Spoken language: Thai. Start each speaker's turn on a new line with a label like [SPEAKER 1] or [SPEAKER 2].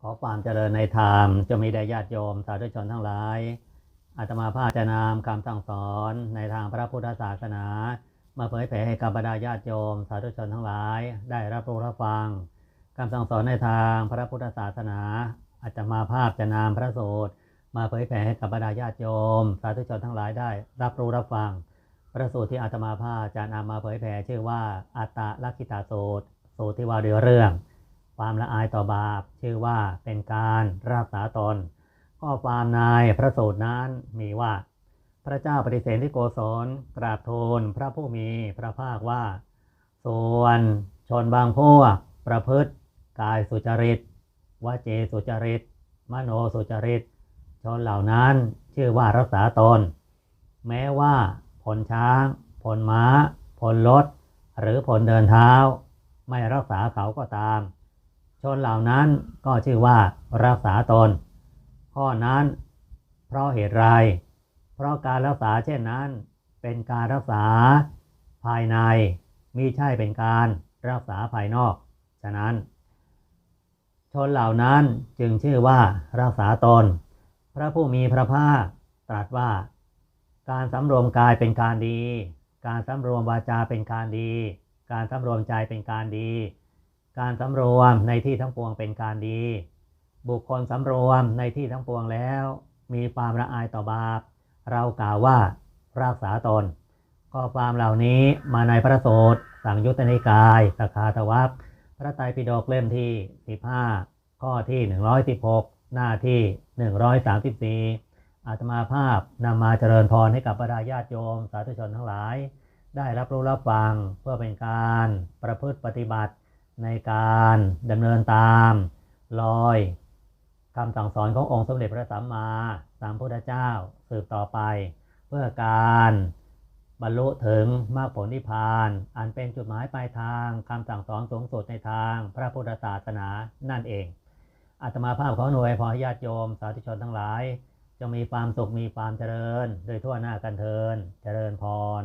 [SPEAKER 1] ขอความเจริญในธรรมจะมีแด่ญาติโยมสาธุชนทั้งหลายอาตมาภาพจะนำคำสั่งสอนในทางพระพุทธศาสนา มาเผยแผ่ให้กับบรรดาญาติโยมสาธุชนทั้งหลาย ได้รับรู้รับฟังคำสั่งสอนในทางพระพุทธศาสนาอาตมาภาพจะนำพระสูตรมาเผยแผ่ให้กับบรรดาญาติโยม สาธุชนทั้งหลายได้รับรู้รับฟัง พระสูตรที่อาตมาภาพจะนำมาเผยแผ่ชื่อว่าอัตตลักขิตาสูตรสูตรที่ว่าด้วยเรื่อง ความละอายต่อบาป ชื่อว่าเป็นการรักษาตน ข้อความในพระสูตรนั้นมีว่า พระเจ้าปฏิเสธที่โกศลกราบทูลพระผู้มีพระภาคว่า ส่วนชนบางพวกประพฤติ กายสุจริตวเจสุจริต มโนสุจริต ชนเหล่านั้นชื่อว่ารักษาตน แม้ว่าผลช้างผลม้าผลรถหรือผลเดินเท้า ไม่รักษาเขาก็ตาม ชนเหล่านั้นก็ชื่อว่ารักษาตน ข้อนั้น เพราะเหตุไร เพราะการรักษาเช่นนั้น เป็นการรักษาภายในมิใช่เป็นการรักษาภายนอก ฉะนั้น ชนเหล่านั้นจึงชื่อว่ารักษาตน พระผู้มีพระภาคตรัสว่า การสำรวมกายเป็นการดี การสำรวมวาจาเป็นการดี การสำรวมใจเป็นการดี การสำรวมในที่ทั้งปวงเป็นการดี บุคคลสำรวมในที่ทั้งปวงแล้ว มีความละอายต่อบาป เรากล่าวว่ารักษาตน ข้อความเหล่านี้มาในพระโสูตสังยุตตนิกายสคาทวัคพระไตรปิฎกเล่มที่ 15 ข้อที่ 116 หน้าที่ 134 อาตมาภาพนำมาเจริญพรให้กับบรรดาญาติโยม สาธุชนทั้งหลาย ได้รับรู้รับฟังเพื่อเป็นการประพฤติปฏิบัติ ในการดำเนินตามรอยคำสั่งสอนขององค์สมเด็จพระสัมมาสัมพุทธเจ้าสืบต่อไป เพื่อการบรรลุถึงมรรคผลนิพพาน อันเป็นจุดหมายปลายทางคำสั่งสอนสูงสุดในทางพระพุทธศาสนานั่นเองอาตมาภาพขอหน่วยพอญาติโยมสาธุชนทั้งหลายจงมีความสุขมีความเจริญ โดยทั่วหน้ากันเทินเจริญพร